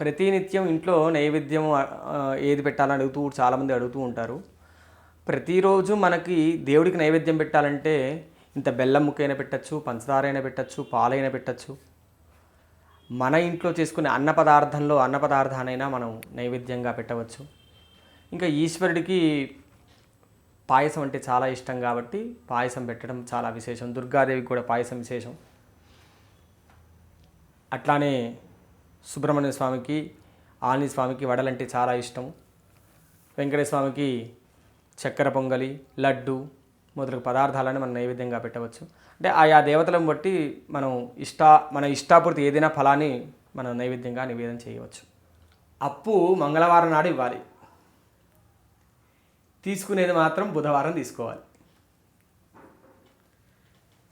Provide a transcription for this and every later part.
ప్రతినిత్యం ఇంట్లో నైవేద్యం ఏది పెట్టాలని అడుగుతూ చాలామంది అడుగుతూ ఉంటారు. ప్రతిరోజు మనకి దేవుడికి నైవేద్యం పెట్టాలంటే ఇంత బెల్లం ముక్కైనా పెట్టచ్చు పంచదార అయినా పెట్టచ్చు పాలైనా పెట్టచ్చు. మన ఇంట్లో చేసుకునే అన్న పదార్థంలో అన్న పదార్థానైనా మనం నైవేద్యంగా పెట్టవచ్చు. ఇంకా ఈశ్వరుడికి పాయసం అంటే చాలా ఇష్టం కాబట్టి పాయసం పెట్టడం చాలా విశేషం. దుర్గాదేవికి కూడా పాయసం విశేషం. అట్లానే సుబ్రహ్మణ్య స్వామికి ఆంజనేయ స్వామికి వడలంటే చాలా ఇష్టం. వెంకటేశ్వర స్వామికి చక్కెర పొంగలి లడ్డు మొదలగు పదార్థాలను మనం నైవేద్యంగా పెట్టవచ్చు. అంటే ఆయా దేవతలను బట్టి మనం ఇష్ట మన ఇష్టాపూర్తి ఏదైనా ఫలాన్ని మనం నైవేద్యంగా నివేదన చేయవచ్చు. అప్పు మంగళవారం నాడు ఇవ్వాలి. తీసుకునేది మాత్రం బుధవారం తీసుకోవాలి.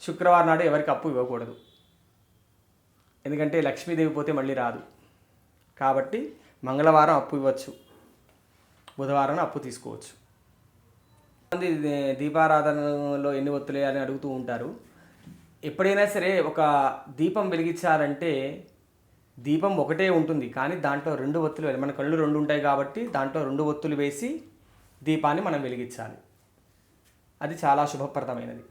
శుక్రవారం నాడు ఎవరికి అప్పు ఇవ్వకూడదు. ఎందుకంటే లక్ష్మీదేవి పోతే మళ్ళీ రాదు. కాబట్టి మంగళవారం అప్పు ఇవ్వచ్చు. బుధవారం అప్పు తీసుకోవచ్చు. మంది దీపారాధనలో ఎన్ని ఒత్తులు వేయాలని అడుగుతూ ఉంటారు. ఎప్పుడైనా సరే ఒక దీపం వెలిగించాలంటే దీపం ఒకటే ఉంటుంది. కానీ దాంట్లో రెండు ఒత్తులు మన కళ్ళు రెండు ఉంటాయి కాబట్టి దాంట్లో రెండు ఒత్తులు వేసి దీపాన్ని మనం వెలిగించాలి. అది చాలా శుభప్రదమైనది.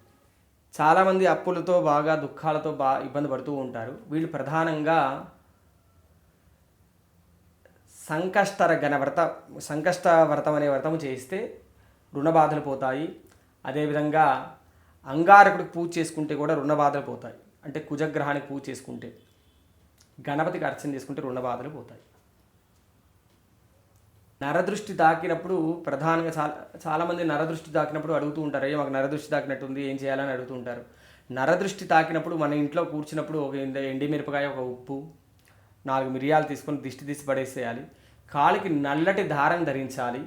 చాలామంది అప్పులతో బాగా దుఃఖాలతో బాగా ఇబ్బంది పడుతూ ఉంటారు. వీళ్ళు ప్రధానంగా సంకష్టర గణ వ్రత సంకష్ట వ్రతం అనే వ్రతం చేస్తే రుణ బాధలు పోతాయి. అదేవిధంగా అంగారకుడికి పూజ చేసుకుంటే కూడా రుణ బాధలు పోతాయి. అంటే కుజగ్రహానికి పూజ చేసుకుంటే గణపతికి అర్చన చేసుకుంటే రుణ బాధలు పోతాయి. నరదృష్టి తాకినప్పుడు ప్రధానంగా చాలా చాలామంది నరదృష్టి తాకినప్పుడు అడుగుతూ ఉంటారు అయ్యో మాకు నరదృష్టి తాకినట్టుంది ఏం చేయాలని అడుగుతూ ఉంటారు నరదృష్టి తాకినప్పుడు మన ఇంట్లో కూర్చున్నప్పుడు ఒక ఎండి మిరపకాయ ఒక ఉప్పు నాలుగు మిరియాలు తీసుకొని దిష్టి తీసి పడేసేయాలి. కాలికి నల్లటి దారం ధరించాలి.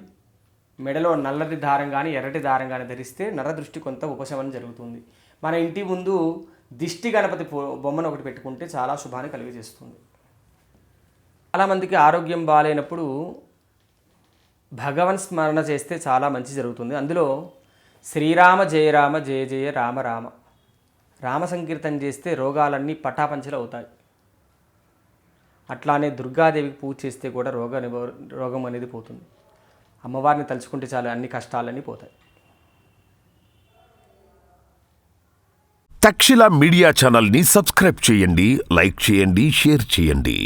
మెడలో నల్లటి దారం కానీ ఎర్రటి దారం కానీ ధరిస్తే నరదృష్టి కొంత ఉపశమనం జరుగుతుంది. మన ఇంటి ముందు దిష్టి గణపతి బొమ్మను ఒకటి పెట్టుకుంటే చాలా శుభాన్ని కలిగజేస్తుంది. చాలామందికి ఆరోగ్యం బాగాలేనప్పుడు భగవన్ స్మరణ చేస్తే చాలా మంచి జరుగుతుంది. అందులో శ్రీరామ జయ రామ జయ జయ రామ రామ. రామ సంకీర్తన చేస్తే రోగాలన్నీ పటాపంచలు అవుతాయి. అట్లానే దుర్గాదేవికి పూజ చేస్తే కూడా రోగ రోగం అనేది పోతుంది. అమ్మవారిని తలుచుకుంటే చాలు అన్ని కష్టాలన్నీ పోతాయి. తక్షిల మీడియా ఛానల్ని సబ్స్క్రైబ్ చేయండి లైక్ చేయండి షేర్ చేయండి.